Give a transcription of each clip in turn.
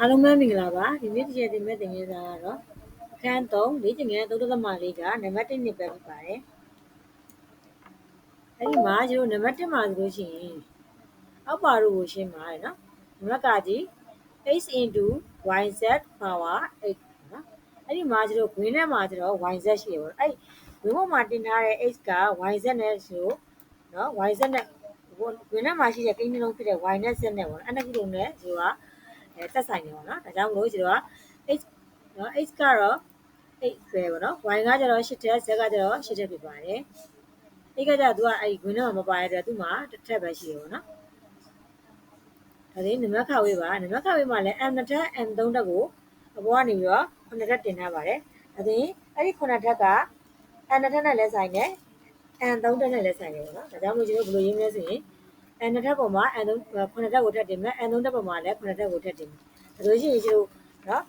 အားလုံးပဲမင်္ဂလာပါဒီနေ့တစ်ချက်တင်မဲ့တင်ခဲ့တာကတော့အခန်း3လေ့ကျင့်ခန်း3.4ကနံပါတ်1နှစ်ပဲဖြစ်ပါတယ်အဲ့ဒီမှာကျွန်တော်နံပါတ်1မှာဆိုလို့ရှိရင်အောက်ပါတို့ကိုရှင်းပါတယ်နော်နံပါတ်ကကြီး x yz power 8နော်အဲ့ဒီမှာကျွန်တော်ဂွင်းထဲမှာကျွန်တော် yz ရှိတယ်ပေါ့အဲ့ဂွင်းပေါ်မှာတင်ထားတဲ့ x က yz နဲ့ဆိုနော် yz နဲ့ဂွင်းထဲမှာရှိတဲ့ကိန်းနှလုံးဖြစ်တဲ့ y နဲ့ z နဲ့ပေါ့အဲ့နှစ်ခုလုံးနဲ့ဆိုတော့ အဲသက်ဆိုင်နေပါတော့ဒါကြောင့်မလို့ကျွန်တော်က h နော် h ကတော့8ပဲပေါ့နော် y ကကျတော့8ထက် z ကကျတော့8ထက်ဖြစ်ပါတယ် h ကကျတော့သူကအဲ့ဒီဂွင်းထဲမှာမပါရတဲ့သူ့မှာတစ်ထက်ပဲရှိတယ်ပေါ့နော်ဒါလေးနံပါတ်ခါဝေးပါနံပါတ်ခါဝေးမှာလည်း m နှစ်ထက် m 3တက်ကိုအပေါ်ကနေပြီးတော့9ထက်တင်ထားပါတယ်ဒါဆိုရင်အဲ့ဒီ9ထက်က m နှစ်ထက်နဲ့လည်းဆိုင်တယ် m 3တက်နဲ့လည်းဆိုင်တယ်ပေါ့နော်ဒါကြောင့်မို့ကျွန်တော်ဘယ်လိုရေးမလဲဆိုရင် အဲနှစ်ထပ်ပေါ်မှာအဲသုံးခုနှစ်ထပ်ကိုထပ်တင်မယ်အဲသုံးထပ်ပေါ်မှာလည်းခုနှစ်ထပ်ကိုထပ်တင်မယ်ဒါဆိုရင်ကျတို့နော်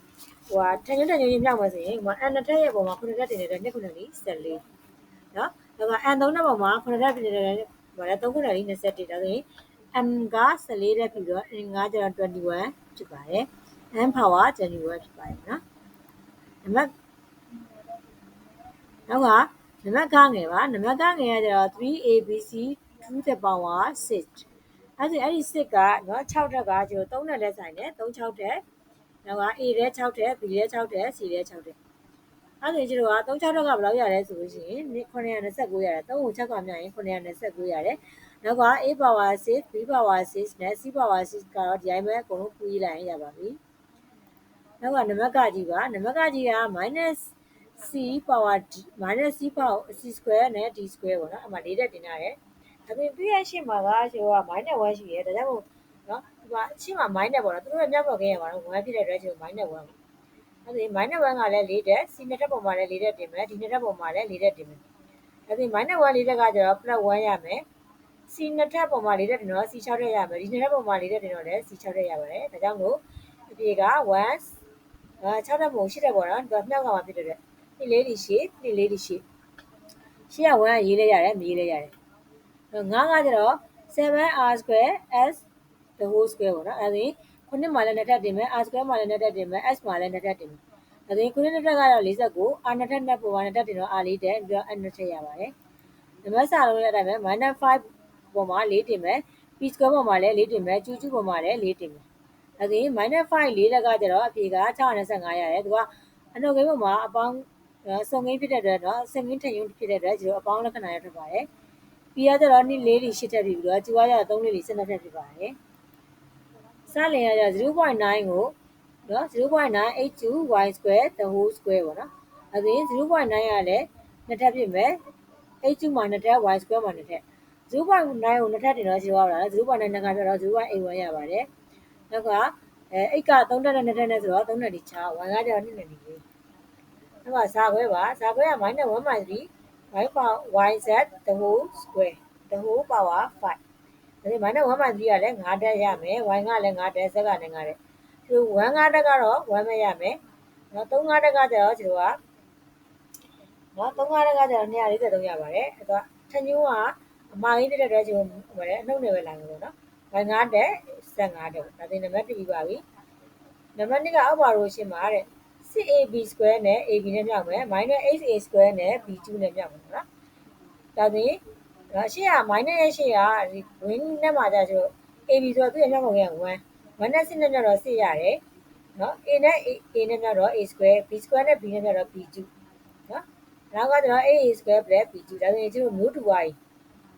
ဟိုဟာထန်ညွန့်ထန်ညွန့်ကြီးမြောက်မယ်ဆိုရင်ဟိုအဲနှစ်ထပ်ရဲ့ပေါ်မှာခုနှစ်ထပ်တင်နေတဲ့နှစ်ခုနှစ်လေး14နော်ဒါကအဲသုံးထပ်ပေါ်မှာခုနှစ်ထပ်တင်နေတဲ့ဟိုလည်းသုံးခုနှစ်လေး21ဒါဆိုရင် m က14တက်ပြီးတော့ n ကကျတော့21ဖြစ်ပါတယ် n power 21ဖြစ်ပါတယ်နော်နံပါတ်နောက်ကနံပါတ်ကငယ်ပါနံပါတ်ကငယ်ကကျတော့ 3abc to the power 6အဲ့ဒီအဲ့ဒီ6ကနော်6ထက်ကကျတော့3နဲ့လက်ဆိုင်တယ်3 6ထက်နောက်က A တဲ့6ထက် B တဲ့6ထက် C တဲ့6ထက်အဲ့ဒီကျတော့3 6ထက်ကဘယ်လောက်ရလဲဆိုလို့ရှိရင်929ရတယ်3ကို6ကမြရင်929ရတယ်နောက်က A power 6 B power 6နဲ့ C power 6ကတော့ဒီတိုင်းပဲအကုန်လုံးပူးလိုက်ရပါပြီနောက်ကနံပါတ်ကကြီးပါနံပါတ်ကကြီးက -c power minus c power c square နဲ့ d square ပေါ့နော်အမှ၄တက်တင်ရတယ် ဒါပေမဲ့ပြည့်ရရှိမှာကကျတော့ minus 1ရှိရဲဒါကြောင့်မို့နော်ဒီမှာအရှိမှာ minus ပေါ့နော်သူတို့ရဲ့မြောက်ပေါ်ခင်းရမှာတော့1ဖြစ်တဲ့အတွက်ကျတော့ minus 1ပေါ့အဲ့ဒီ minus 1ကလည်း၄တက် c နှစ်တက်ပုံမှာလည်း၄တက်တင်မယ်ဒီနှစ်တက်ပုံမှာလည်း၄တက်တင်မယ်အဲ့ဒီ minus 1၄တက်ကကျတော့ plus 1ရမယ် c နှစ်ထပ်ပုံမှာ၄တက်တင်တော့ c 6တက်ရမယ်ဒီနှစ်ထပ်ပုံမှာ၄တက်တင်တော့လည်း c 6တက်ရပါတယ်ဒါကြောင့်မို့အပြေက1အာ6တက်ပုံ8တက်ပေါ့နော်သူကမြောက်ကမှာဖြစ်တဲ့အတွက်နှစ်လေးဒီရှိနှစ်လေးဒီရှိရှေ့က1ကရေးလဲရတယ်မရေးလဲရတယ် ငါးကကျတော့ 7r square s the whole square ပေါ့နော်အဲဒါခုနှစ်မှာလည်းနှစ်ထပ်တင်မယ် r square မှာလည်းနှစ်ထပ်တင်မယ် s မှာလည်းနှစ်ထပ်တင်မယ်အဲဒါခုနှစ်နှစ်ထပ်ကတော့49 r နှစ်ထပ်နှစ်ပုံမှာနှစ်ထပ်တင်တော့ r လေးတက်ပြီးတော့ n နှစ်ထပ်ရပါတယ်နံပါတ်စာလုံးလည်းအတိုင်းပဲ -5 ပုံမှာ4တင်မယ် p square ပုံမှာလည်း4တင်မယ်ကျူးကျူးပုံမှာလည်း4တင်မယ်အဲဒီ -5 4လက်ကကျတော့အဖြေက625ရတယ်သူကအနှုတ်ကိန်းပုံမှာအပေါင်းစုံကိန်းဖြစ်တဲ့အတွက်တော့စင်ကိန်းထင်ယုံဖြစ်တဲ့အတွက်ကျွန်တော်အပေါင်းလက္ခဏာရထွက်ပါတယ် ပြီးရကျတော့2လေးတွေ8ထပ်ပြီးတော့ကျူရကျတော့3လေးတွေ12ထပ်ဖြစ်ပါတယ်စလင်ရကျ0.9ကိုနော်0.982 y square the whole square ပေါ့နော်အဲဒါ0.9ရလည်းနှစ်ထပ်ဖြစ်မယ်82မှာနှစ်ထပ် y square မှာနှစ်ထပ်0.9ကိုနှစ်ထပ်တင်တော့ရှိသွားတာ0.9နှစ်ခါပြတော့0.81ရပါတယ်နောက်ကအဲ8က3တက်နဲ့2တက်နဲ့ဆိုတော့3တက်ဒီချာ y ကကျတော့2နဲ့4အဲ့မှာဇာခွဲပါဇာခွဲက -1 3 y power yz the whole square the whole power 5ဒါပေမဲ့ -1 3ကလည်း9တက်ရမယ် y ကလည်း9တက် z ကလည်း9တက်ဒီ1 5တက်ကတော့1ပဲရမယ်နော်3 5တက်ကကျတော့ကျွန်တော်ကနော်3 5တက်ကကျတော့243ရပါတယ်အဲ့တော့ထညိုးကအမှားကြီးတက်တဲ့အတွက်ကျွန်တော်ဟိုလည်းအနှုတ်နယ်ပဲလာမှာပေါ့နော် y 5တက် z 5တက်ဒါသင်နံပါတ်1ပြီးပါပြီနံပါတ်2ကအောက်ပါလို့ရှင်းပါတဲ့ 6ab square နဲ့ ab နဲ့မြောက်မယ် -8a square နဲ့ b2 နဲ့မြောက်မယ်နော်ဒါဆိုရင်ဒါရှေ့က minus ရဲ့ရှေ့ကဒီ win နဲ့မှာကြာဆို ab ဆိုတော့သူ့ရဲ့မြောက်ပုံက1 1နဲ့6နဲ့မြောက်တော့6ရတယ်နော် a နဲ့ a နဲ့မြောက်တော့ a square b square နဲ့ b နဲ့မြောက်တော့ b2 နော်နောက်ကတော့ a square plus b2 ဒါဆိုရင်ကျတို့မျိုးတူသွားပြီ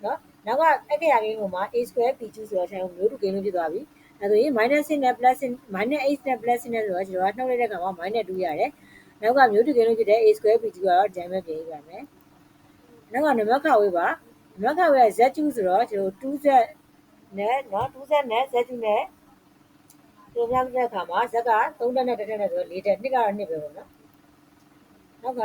နော်နောက်ကအခရာကိန်းပေါ်မှာ a square b2 ဆိုတော့ကျွန်တော်မျိုးတူကိန်းလို့ဖြစ်သွားပြီ အဲဆိုရင် minus 6နဲ့ plus minus 8နဲ့ plus နဲ့ဆိုတော့ကျွန်တော်ကနှုတ်လိုက်တဲ့အခါမှာ minus 2ရတယ်။နောက်ကမျိုးတူကင်းလို့ဖြစ်တဲ့ a square b2 ကတော့ဒီတိုင်းပဲပြင်ရမယ်။နောက်ကနံပါတ်ခဝေးပါနံပါတ်ခဝေးက z2 ဆိုတော့ကျွန်တော် 2z နဲ့နော် 2z နဲ့ z2 နဲ့ဒီမြောက်တဲ့အခါမှာ z က3တက်နဲ့တက်တက်နဲ့ဆိုတော့4တက်2ကတော့2ပဲပေါ့နော်။နောက်က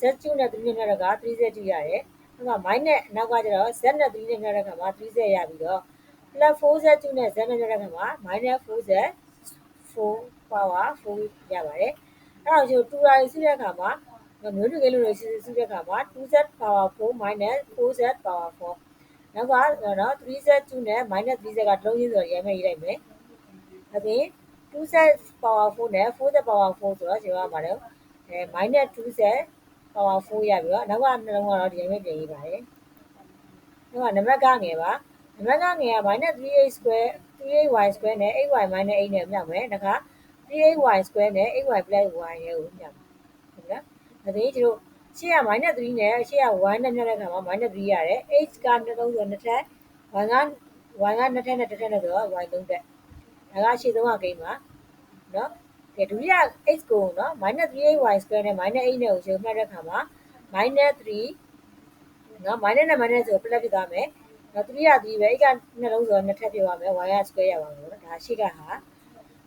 z2 နဲ့3နဲ့မြောက်က 3z2 ရတယ်။နောက်က minus နောက်ကကျတော့ z နဲ့3နဲ့မြောက်တဲ့အခါမှာ 3z ရပြီးတော့ plus 4z2 နဲ့ z နဲ့မြောက်တဲ့အခါမှာ minus 4z 4 power 4ရပါတယ်။အဲ့တော့ကျတူရာစုတဲ့အခါမှာမျိုးတူကလေးလိုစုတဲ့အခါမှာ 2z power 4 minus 4z power 4နောက်ကနော် 3z2 နဲ့ minus 3z ကတလုံးချင်းဆိုတော့ရမ်းမဲ့ရေးလိုက်မယ်။ဒါပြင်2 set power 4နဲ့4 set power 4ဆိုတော့ကျွန်တော်ကမှာတော့အဲ minus 2 set power 4ရပြီးတော့နောက်ကနှလုံးကတော့ဒီတိုင်းပဲပြင်ရေးပါတယ်။နောက်ကနံပါတ်ကငယ်ပါ။ နံပါတ်ကငယ်က minus 3a square 3ay square နဲ့ 8y minus 8နဲ့မြောက်မယ်။ဒါက 3ay square နဲ့ 8y plus y ရဲ့ကိုမြောက်မယ်။ဟုတ်လား။ဒါဆိုရင်ကျွန်တော်ရှေ့က minus 3နဲ့ရှေ့က1နဲ့မြောက်တဲ့အခါမှာ minus 3ရတယ်။ h ကနှလုံးဆိုနှစ်ထပ် y က y ကနှစ်ထပ်နဲ့တစ်ထပ်နဲ့ဆိုတော့ y သုံးထပ်။ဒါကရှေ့ဆုံးကဂိမ်းပါ။နော်။ကဲဒုတိယ x ကိုနော် -3ay square နဲ့ -8 နဲ့ကိုရှုံမှတ်တဲ့အခါမှာ -3 နော် minus နဲ့ minus ဆို plus ဖြစ်သွားမယ်။ နော်3ရ3ပဲ x ကနှလုံးဆိုတော့နှစ်ထပ်ဖြစ်သွားမယ် y က square ရပါမယ်နော်။ဒါရှေ့ကဟာ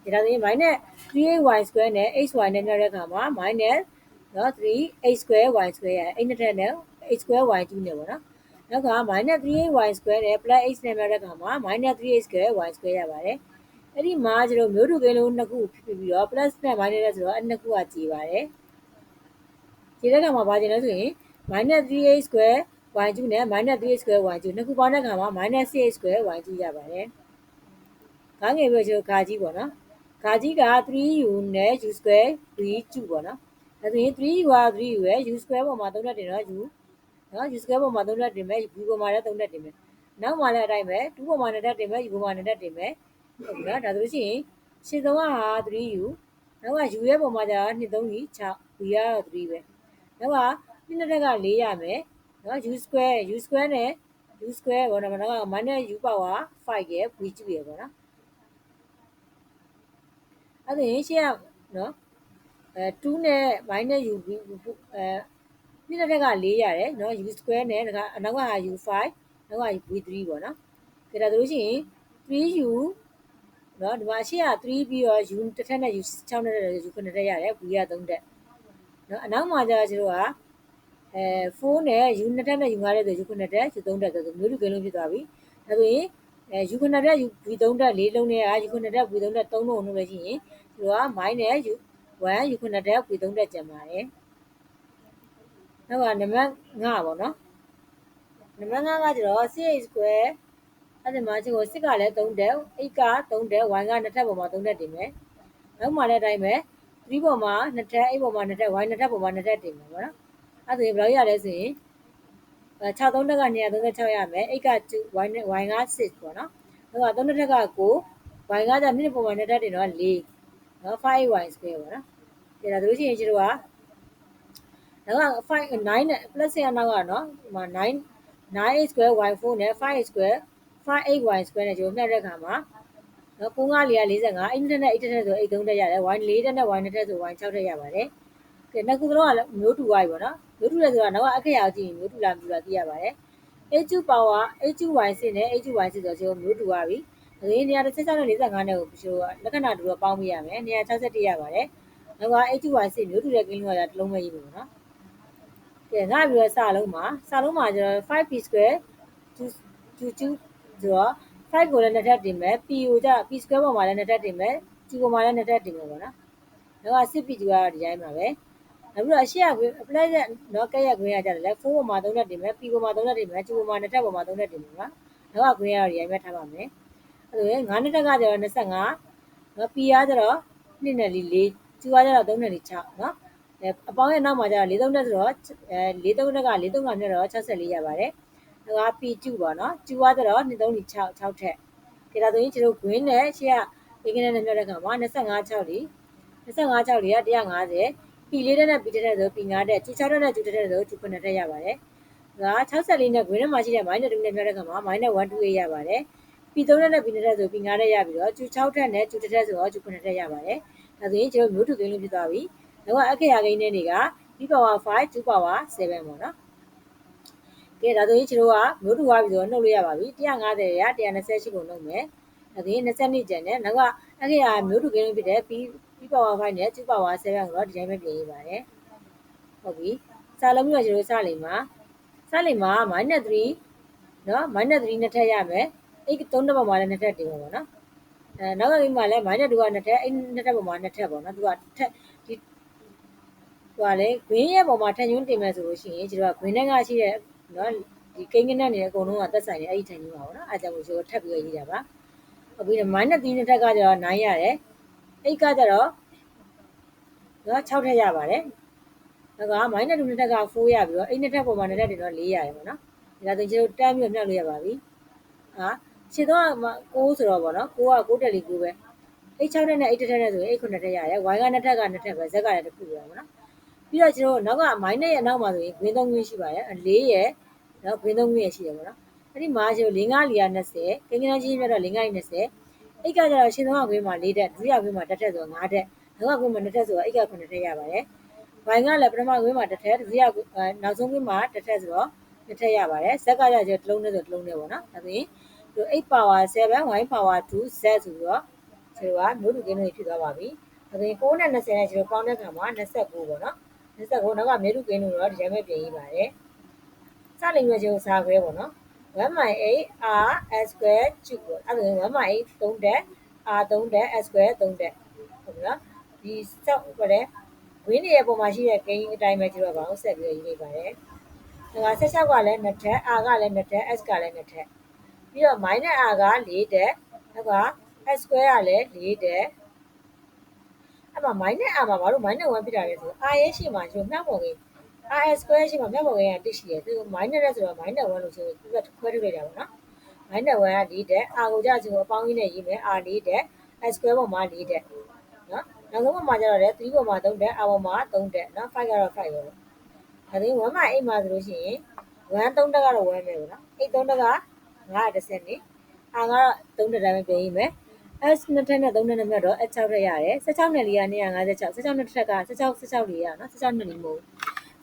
ဒီတော့ဒီ -3ay square နဲ့ xy နဲ့မြောက်တဲ့အခါမှာ minus နော် 3x square y square ရအဲ့နှစ်ထပ်နဲ့ x square y 2နဲ့ပေါ့နော်။နောက်က -3ay square နဲ့ plus x နဲ့မြောက်တဲ့အခါမှာ -3x square y square ရပါတယ်။အဲ့ဒီမှာကျတော့မျိုးတူကိန်းလုံးနှစ်ခုဖြစ်ပြီးတော့ plus နဲ့ minus နဲ့ဆိုတော့အဲ့နှစ်ခုကကြည်ပါတယ်။ကြည်တဲ့အခါမှာဘာကျင်လဲဆိုရင် -3a square y2 နဲ့ -3a square y2 နှစ်ခုပေါင်းတဲ့အခါမှာ -6a square y2 ရပါတယ်။ခေါင်းငယ်ပြီးတော့ကျွန်တော်ဂါကြီးပေါ့နော်။ဂါကြီးက 3u နဲ့ u square v2 ပေါ့နော်။ဒါဆိုရင် 3u က 3u ရဲ့ u square ပေါ်မှာ3နဲ့တင်တော့ u နော် u square ပေါ်မှာ3နဲ့တင်မယ် v ပေါ်မှာလည်း3နဲ့တင်မယ်။နောက်မှလည်းအတိုင်းပဲ2ပေါ်မှာ2နဲ့တင်မယ် u ပေါ်မှာ2နဲ့တင်မယ်။ဟုတ်ပြီနော်။ဒါဆိုရှင်ရှင်းဆုံးက 3u နောက်က u ရဲ့ပုံမှာじゃ2 3 6 v ကတော့3ပဲနောက်ကနှစ်နှစ်တက်က4ရမယ် နော် u square u square နဲ့ u square ပေါ့နော်နောက်က minus u power 5ရဲ့ v ကျူရယ်ပေါ့နော်အဲ့ဒါရင်ရှင်းရနော်အဲ2နဲ့ minus u v အဲနှစ်နှစ်တက်က4ရတယ်နော် u square နဲ့ဒါကအနောက်က u5 နောက်က v3 ပေါ့နော်ဒါဒါဆိုလို့ရှိရင် 3u နော်ဒီမှာအရှိက3ပြီးတော့ u တစ်ထက်နဲ့ u 6နဲ့ u 9တက်ရတယ် v က3တက်နော်အနောက်မှာကျတော့ကျတို့က အဲ4နဲ့ u 2တက်နဲ့ u 5တက်ဆို u 9တက် u 3တက်ဆိုမျိုးလူကင်းလုံးဖြစ်သွားပြီဒါဆိုရင်အဲ u 9တက် u v 3တက်၄လုံးနဲ့က u 9တက် v 3တက်3လုံးလို့ပဲရှိရင်ကျတို့က minus u 1 u 9တက် v 3တက်ကျန်ပါတယ်နောက်ကနံပါတ်5ပေါ့နော်နံပါတ်5ကကျတော့6 square အဲ့ဒီမှာကျကိုစစ်ကလည်း3တက် 8က3တက် y က2ထပ်ပေါ်မှာ3တက်တင်မယ်နောက်မှလည်းအတိုင်းပဲ3ပေါ်မှာ2ထပ်8ပေါ်မှာ2ထပ် y 2ထပ်ပေါ်မှာ2ထပ်တင်မယ်ပေါ့နော် အဲ့ဒါဆိုရင်ဘယ်လောက်ရလဲဆိုရင်6 3တက်က236ရမယ်8က2 y နဲ့ y က6ပေါ့နော်နောက်က3ထက်က9 y ကကြ2ပေါ်မှာ2ထပ်တင်တော့4နော် 5y square ပေါ့နော်ဒါဒါဆိုလို့ရှိရင်ကျတို့ကနောက်က5 9နဲ့ plus ရနောက်ကနော်ဒီမှာ9 9 square y4 နဲ့5 square 5 8y square နဲ့ကျွန်တော်မြတ်တဲ့အခါမှာနော်9 5 4 45အဲ့တစ်နဲ့အဲ့တစ်နဲ့ဆိုအဲ့3တက်ရတယ် y 4တက်နဲ့ y 2တက်ဆို y 6တက်ရပါတယ်ကဲနှစ်ခုလုံးကမျိုးတူသွားပြီပေါ့နော် မျိုးတူလဲဆိုတာနောက်ကအခရာကိုကြည့်ရင်မျိုးတူလားမျိုးလားသိရပါတယ် h2 power h2y စစ်နဲ့ h2y စစ်ဆိုကျွန်တော်မျိုးတူသွားပြီဒါဆိုရင်136နဲ့45နဲ့ကိုကျွန်တော်လက္ခဏာတူတော့ပေါင်းပြရမယ်161ရပါတယ်နောက်က h2y စစ်မျိုးတူတဲ့ကိန်းလုံးကတစ်လုံးပဲရေးပြီပေါ့နော်ကဲငါပြီးတော့စလုံးမှာစလုံးမှာကျွန်တော် 5p square 2 2 2ဆိုတော့5ကိုလည်းနှစ်ထပ်တင်မယ် p ကိုကြ p square ပေါ်မှာလည်းနှစ်ထပ်တင်မယ် q ပေါ်မှာလည်းနှစ်ထပ်တင်မယ်ပေါ့နော်။နောက်က 6p ကတော့ဒီတိုင်းပါပဲ။ နောက်ပြီးတော့အရှိရ apply တဲ့နော်ကက်ရက်ခွင့်ရကြတယ်လေ4ပေါ်မှာ3ထပ်တင်မယ် p ပေါ်မှာ3ထပ်တင်မယ် q ပေါ်မှာနှစ်ထပ်ပေါ်မှာ3ထပ်တင်မယ်နော်။နောက်ကခွင့်ရတော့ဒီတိုင်းပဲထားပါမယ်။အဲ့ဒါရင်9နှစ်ထက်ကကျတော့25နော် p ကကျတော့2နဲ့4 4 q ကကျတော့3နဲ့6နော်။အဲအပေါင်းရဲ့နောက်မှာကျတော့43တက်ဆိုတော့အဲ43တက်က43ကမြတ်တော့64ရပါတယ်။ဒါက P2 ပေါ့နော်2ကတော့2 3 6 6ထက်ဒါဒါဆိုရင်ကျွန်တော် green နဲ့ရှေ့ကဒီကနေ့နဲ့ပြောတဲ့အခါမှာ25 6လီ25 6လီက150 P လေးတက်နဲ့ P တက်တဲ့ဆို P 5 တက် G 6 တက်နဲ့ G တက်တဲ့ဆို G 9 တက်ရပါတယ်ဒါ64နဲ့ green နဲ့မှာရှိတဲ့ minus 2နဲ့ပြောတဲ့အခါမှာ minus 128ရပါတယ် P 3 တက်နဲ့ P တက်တဲ့ဆို P 5 တက်ရပြီးတော့ G 6 တက်နဲ့ G တက်တဲ့ဆိုတော့ G 9 တက်ရပါတယ်ဒါဆိုရင်ကျွန်တော်မျိုးတူကိန်းလုံးဖြစ်သွားပြီနောက်အခရာကိန်းတွေက p power 5 2 power 7ပေါ့နော်ကဲဒါဆိုရင်ကျွန်တော်ကမျိုးတူသွားပြီဆိုတော့နှုတ်လို့ရပါပြီ150ရ128ကိုနှုတ်မယ်ဒါဆိုရင်20ကျန်တယ်နောက်ကအဲ့ဒီဟာမျိုးတူကင်းလို့ဖြစ်တဲ့ p p power 5နဲ့2 power 7ကိုတော့ဒီတိုင်းပဲပြင်ရပါတယ်ဟုတ်ပြီစာလုံးပြီးတော့ကျွန်တော်စလိမ့်မှာစလိမ့်မှာ -3 နော် -3 နှစ်ထပ်ရမယ်အဲ့3နှစ်ပေါ်မှာလည်းနှစ်ထပ်တင်ပါပေါ့နော်အဲနောက်ကကိန်းမှာလည်း -2 ကနှစ်ထပ်အဲ့နှစ်ထပ်ပေါ်မှာနှစ်ထပ်ပေါ့နော်သူကထက်ဒီဟိုကလေ green ရဲ့ပေါ်မှာထပ်ညွှန်းတင်မယ်ဆိုလို့ရှိရင်ကျွန်တော်က green နဲ့ကရှိတဲ့နော်ဒီကိန်းကနက်နေအကုန်လုံးကသက်ဆိုင်နေအဲ့ဒီထိုင်ကြီးပါပေါ့နော်အဲကြောင့်မို့ကျွန်တော်ထပ်ပြီးရေးတာပါဟုတ်ပြီ minus 3နဲ့ထက်ကကျတော့9ရတယ် 8ကကြတော့နော်6ထက်ရပါတယ်ဒါက minus 2နှစ်ထက်က4ရပြီးတော့8နှစ်ထက်ပေါ်မှာနှစ်ထက်တင်တော့4ရတယ်ပေါ့နော်ဒါဆိုကျွန်တော်တန်းပြီးတော့မြှောက်လို့ရပါပြီဟာခြေတော့6ဆိုတော့ပေါ့နော်6က6တက်လီ9ပဲ8 6တက်နဲ့8တက်နဲ့ဆိုရင်8 9တက်ရတယ် y က2ထက်က2ထက်ပဲ z ကလည်းတစ်ခုပဲပေါ့နော်ပြီးတော့ကျွန်တော်နောက်က minus ရဲ့နောက်မှာဆိုရင် green 3 green ရှိပါတယ်4ရဲ့နော် green 3 green ရရှိတယ်ပေါ့နော်အဲ့ဒီမှာကျွန်တော်4 5လီယာ20ကိန်းကိန်းချင်းမြတ်တော့4 5 20 အိတ်ကကျတော့ရှင်းသုံးကခွေးမှာ၄တက်ဒုတိယခွေးမှာတစ်ထက်ဆိုတော့၅တက်နောက်ကခွေးမှာနှစ်ထက်ဆိုတော့အိတ်က9တက်ရပါတယ်ဝိုင်ကလည်းပထမခွေးမှာတစ်ထက်ဒုတိယနောက်ဆုံးခွေးမှာတစ်ထက်ဆိုတော့နှစ်ထက်ရပါတယ်ဇက်ကကျကျတစ်လုံးနဲ့ဆိုတစ်လုံးနဲ့ပေါ့နော်ဒါဆိုရင်ဒီ8 power 7 y power 2 z ဆိုပြီးတော့ကျွန်တော်ကမျိုးတူကင်းလို့ဖြစ်သွားပါပြီဒါဆိုရင်9နဲ့20နဲ့ကျွန်တော်ပေါင်းတဲ့အခါမှာ29ပေါ့နော်29နောက်ကမျိုးတူကင်းလို့တော့ဒီတိုင်းပဲပြင်ရေးပါတယ်စလိမ်ရွယ်ကျွန်တော်စာခွဲပေါ့နော် 1 my 8 r s square ကျူပေါ့အဲ့ဒါ1 my 8 3တက် r 3တက် s square 3တက်ဟုတ်ပြီနော်ဒီစောက်ဘာလဲဝင်းနေရဲ့ပုံမှာရှိတဲ့ဂိမ်းအတိုင်းပဲကျွန်တော်ဘာလို့ဆက်ပြီးရေးနေပါတယ်ဒါက16ကလည်း2တက် r ကလည်း2တက် s ကလည်း2တက်ပြီးတော့ minus r က4တက်ဒါက s square ကလည်း4တက်အဲ့မှာ minus r မှာဘာလို့ minus 1ဖြစ်တာလဲဆိုတော့ r ရဲ့ရှေ့မှာကျွန်တော်နှောက်ပေါ်ကြီး RS square ရှိမှာမြောက်ပေါ်ကတရှိတယ်သူ minus နဲ့ဆိုတော့ minus 1လို့ဆိုသူကခွဲထုတ်လိုက်တာပေါ့နော် minus 1က4တက် r ကိုကြာကျွန်တော်အပေါင်းကြီးနဲ့ရေးမယ် r 4တက် s square ပေါ်မှာ4တက်နော်နောက်ဆုံးပေါ်မှာကျတော့လေ3ပေါ်မှာ3တက် r ပေါ်မှာ3တက်နော်5ကတော့5ပဲပေါ့ဒါဆိုရင်1မှာ8မှာဆိုလို့ရှိရင်1 3တက်ကတော့1ပဲပေါ့နော်8 3တက်က930နေ r ကတော့3တက်တိုင်းပဲပြင်ရေးမယ် S နှစ်ထက်နဲ့3ထက်နဲ့မြတ်တော့ S 6 ထက်ရတယ်16နဲ့4က256 16နဲ့တစ်ထက်က16 16လေးရနော်16နဲ့4မဟုတ်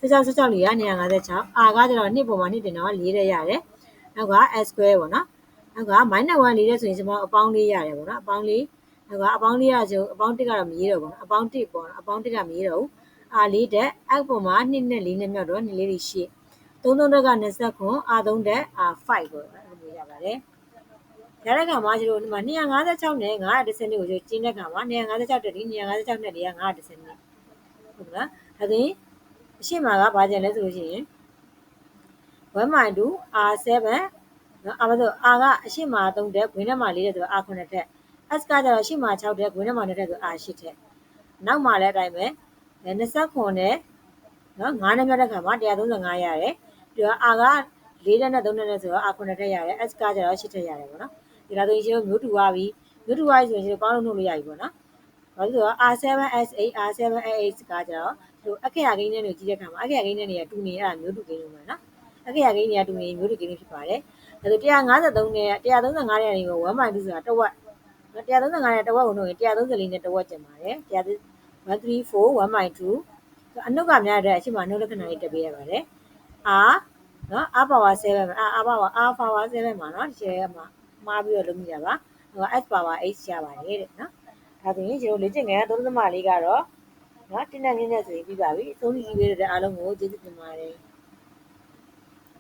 16 16လေးက256 R ကကျတော့2ပုံမှာ2တင်တော့4တဲ့ရတယ်နောက်က S square ပေါ့နော်နောက်က -1 လေးတဲ့ဆိုရင်ကျွန်တော်အပေါင်းလေးရတယ်ပေါ့နော်အပေါင်းလေးနောက်က အပေါင်းလေးကကျအပေါင်း1ကတော့မရေးတော့ဘူးနော်အပေါင်း1ပေါ့နော်အပေါင်း1ကမရေးတော့ဘူး R လေးတဲ့အောက်ပုံမှာ2နဲ့4နဲ့မြောက်တော့2လေးတွေရှိ3 3တက်က20ခွန် R 3တက် R 5ပေါ့နော်အဲ့လိုရပါတယ်ရတဲ့ခါမှာကျတို့ဒီမှာ256နဲ့910ကိုကျကျင်းတဲ့ခါမှာ256တက်ဒီ256နဲ့4က910နဲ့ဟုတ်ကဲ့ဒါဆိုရင် အရှိမကဘာကျန်လဲဆိုလို့ရှိရင်1 2 R7 နော်အမဆို R ကအရှိမ3တက်ဂွင်းထဲမှာ4တက်ဆိုတော့ R9 တက် S ကကျတော့အရှိမ6တက်ဂွင်းထဲမှာ2တက်ဆို R8 တက်နောက်မှလည်းအတိုင်းပဲ29နဲ့နော်9နဲ့မြတ်တဲ့ခါမှာ135ရတယ်ပြီးတော့ R က4တက်နဲ့3တက်နဲ့ဆိုတော့ R9 တက်ရတယ် S ကကျတော့8တက်ရတယ်ပေါ့နော်ဒီလားဆိုရင်ကျွန်တော်မျိုးတူသွားပြီမျိုးတူသွားပြီဆိုရင်ကျွန်တော်ပေါင်းလို့နှုတ်လို့ရပြီပေါ့နော်ဘာလို့လဲဆိုတော့ R7S8 R7A8 ကကျတော့ ဒီအခက်ရကိန်းနဲ့တွေကြီးတဲ့ခါမှာအခက်ရကိန်းနဲ့တွေကတူနေရတာမျိုးတူကိန်းလို့ပဲနော်အခက်ရကိန်းတွေကတူနေမျိုးတူကိန်းဖြစ်ပါတယ်ဒါဆို153နဲ့135နဲ့နေကို1.2ဆိုတာတဝက်135နဲ့တဝက်ကိုနှုတ်ရင်134နဲ့တဝက်ကျင်ပါတယ်134 1.2အနုကများတဲ့အချိန်မှာနှုတ်လက္ခဏာလေးတက်ပေးရပါတယ် R နော် R power 7မှာ R power R power 7မှာနော်ဒီကျဲမှာမှားပြီးတော့လုပ်မိတာပါဟို S power 8ရပါတယ်တဲ့နော်ဒါဆိုရင်ကျွန်တော်လေ့ကျင့်ငယ်3.4ကတော့ နော်တင်းနဲ့နင်းနဲ့ဆိုရင်ပြီးပါပြီအဆုံးကြီးပေးတဲ့အားလုံးကိုကျေးဇူးတင်ပါတယ်